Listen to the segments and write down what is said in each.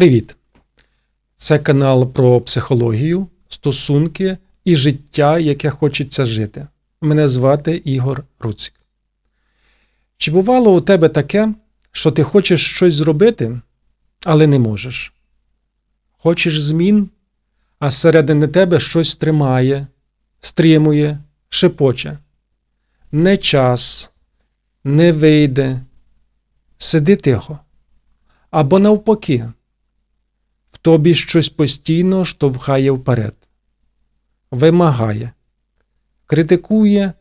Привіт! Це канал про психологію, стосунки і життя, яке хочеться жити. Мене звати Ігор Руцик. Чи бувало у тебе таке, що ти хочеш щось зробити, але не можеш? Хочеш змін, а зсередини тебе щось тримає, стримує, шепоче. Не час, не вийде. Сиди тихо. Або навпаки, тобі щось постійно штовхає вперед, вимагає, критикує,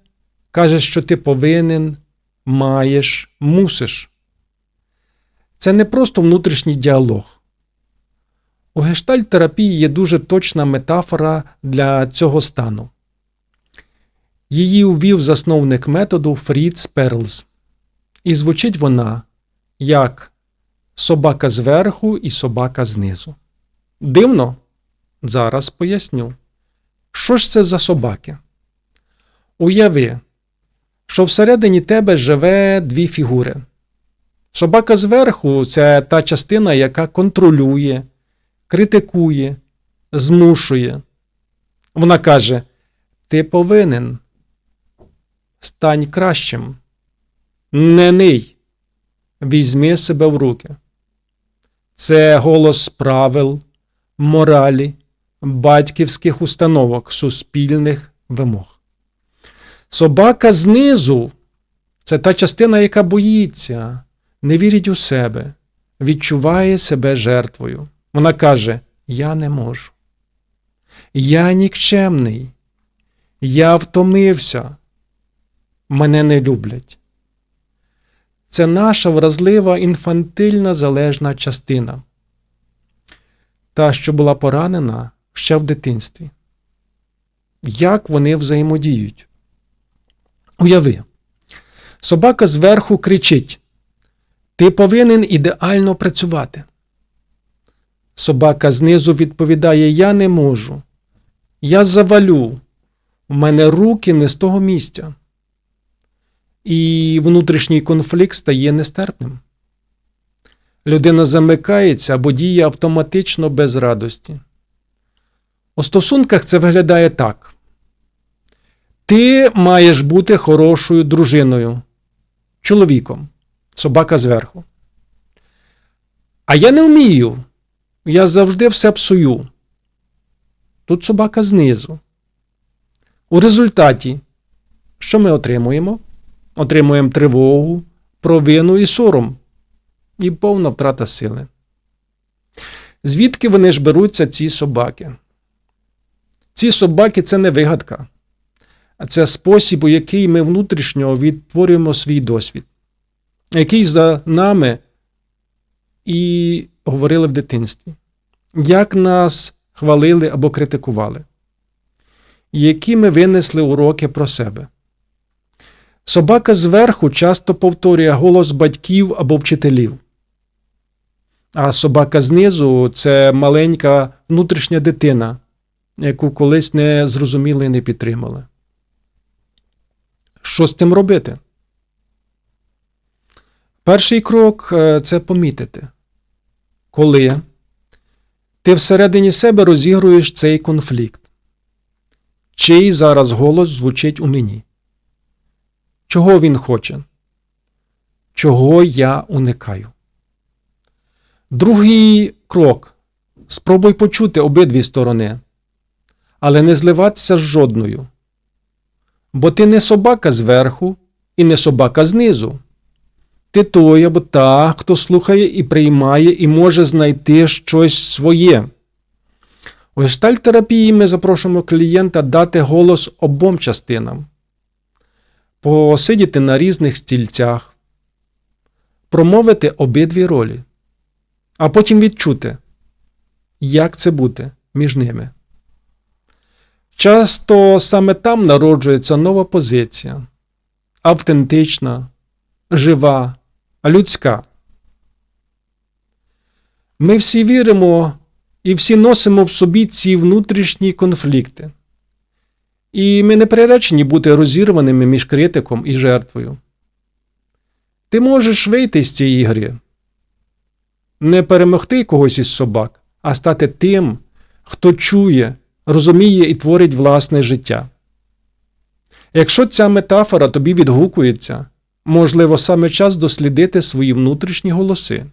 каже, що ти повинен, маєш, мусиш. Це не просто внутрішній діалог. У гештальт-терапії є дуже точна метафора для цього стану. Її увів засновник методу Фріц Перлс. І звучить вона як собака зверху і собака знизу. Дивно? Зараз поясню. Що ж це за собаки? Уяви, що всередині тебе живе дві фігури. Собака зверху це та частина, яка контролює, критикує, змушує. Вона каже: Ти повинен. Стань кращим. Не ний. Візьми себе в руки. Це голос правил, моралі, батьківських установок, суспільних вимог. Собака знизу це та частина, яка боїться, не вірить у себе, відчуває себе жертвою. Вона каже: Я не можу. Я нікчемний. Я втомився. Мене не люблять. Це наша вразлива інфантильна залежна частина, та, що була поранена ще в дитинстві. Як вони взаємодіють? Уяви, собака зверху кричить: Ти повинен ідеально працювати. Собака знизу відповідає: Я не можу. Я завалю. У мене руки не з того місця і внутрішній конфлікт стає нестерпним. Людина замикається або діє автоматично без радості. У стосунках це виглядає так. Ти маєш бути хорошою дружиною, чоловіком, собака зверху. А я не вмію. Я завжди все псую. Тут собака знизу. У результаті, що ми отримуємо? отримуємо тривогу, провину і сором, і повна втрата сили. Звідки вони ж беруться ці собаки? Ці собаки це не вигадка, а це спосіб, у який ми внутрішньо відтворюємо свій досвід, який за нами і говорили в дитинстві, як нас хвалили або критикували, які ми винесли уроки про себе. Собака зверху часто повторює голос батьків або вчителів. А собака знизу це маленька внутрішня дитина, яку колись не зрозуміли і не підтримали. Що з тим робити? Перший крок е, це помітити, коли ти всередині себе розігруєш цей конфлікт, чий зараз голос звучить у мені. Чого він хоче? Чого я уникаю? Другий крок. Спробуй почути обидві сторони, але не зливатися з жодною. Бо ти не собака зверху і не собака знизу. Ти той або та, хто слухає і приймає, і може знайти щось своє. У гештальтерапії ми запрошуємо клієнта дати голос обом частинам посидіти на різних стільцях, промовити обидві ролі, а потім відчути, як це бути між ними. Часто саме там народжується нова позиція, автентична, жива, людська. Ми всі віримо і всі носимо в собі ці внутрішні конфлікти. І ми не приречені бути розірваними між критиком і жертвою. Ти можеш вийти з цієї гри. Не перемогти когось із собак, а стати тим, хто чує, розуміє і творить власне життя. Якщо ця метафора тобі відгукується, можливо, саме час дослідити свої внутрішні голоси.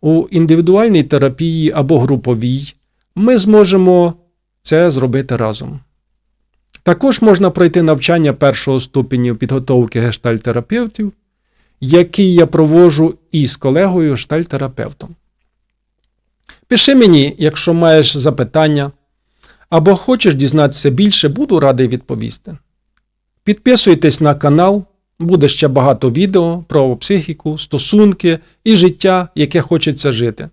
У індивідуальній терапії або груповій ми зможемо це зробити разом. Також можна пройти навчання першого ступеню підготовки гештальтерапевтів, який я проводжу із колегою гештальтерапевтом. Пиши мені, якщо маєш запитання або хочеш дізнатися більше, буду радий відповісти. Підписуйтесь на канал, буде ще багато відео про психіку, стосунки і життя, яке хочеться жити.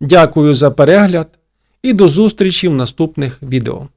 Дякую за перегляд і до зустрічі в наступних відео.